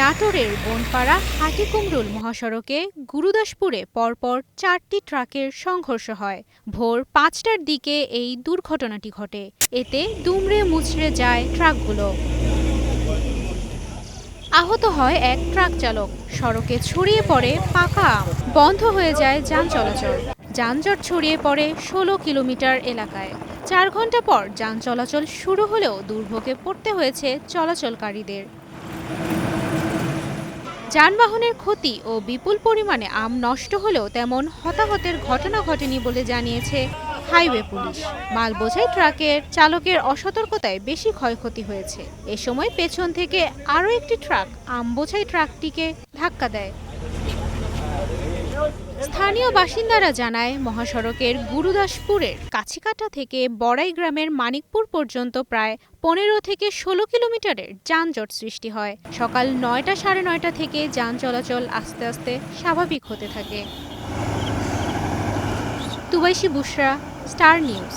নাটোরের বনপাড়া হাটিকুমরুল মহাসড়কে গুরুদাসপুরে পরপর চারটি ট্রাকের সংঘর্ষ হয়। ভোর পাঁচটার দিকে এই দুর্ঘটনাটি ঘটে। এতে দুমড়ে মুচড়ে যায় ট্রাকগুলো। আহত হয় এক ট্রাক চালক। সড়কে ছড়িয়ে পড়ে পাকা। বন্ধ হয়ে যায় যান চলাচল। যানজট ছড়িয়ে পড়ে ষোলো কিলোমিটার এলাকায়। চার ঘণ্টা পর যান চলাচল শুরু হলেও দুর্ভোগে পড়তে হয়েছে চলাচলকারীদের। যানবাহনের ক্ষতি ও বিপুল পরিমাণে আম নষ্ট হলেও তেমন হতাহতের ঘটনা ঘটেনি বলে জানিয়েছে হাইওয়ে পুলিশ। মাল বোঝাই ট্রাকের চালকের অসতর্কতায় বেশি ক্ষয়ক্ষতি হয়েছে। এ সময় পেছন থেকে আরও একটি ট্রাক আম বোঝাই ট্রাকটিকে ধাক্কা দেয়। স্থানীয় বাসিন্দারা জানায়, মহাসড়কের গুরুদাসপুরের কাছিকাটা থেকে বড়াই গ্রামের মানিকপুর পর্যন্ত প্রায় পনেরো থেকে ষোলো কিলোমিটারের যানজট সৃষ্টি হয়। সকাল নয়টা সাড়ে নয়টা থেকে যান চলাচল আস্তে আস্তে স্বাভাবিক হতে থাকে। Tubaishi Bushra, star news.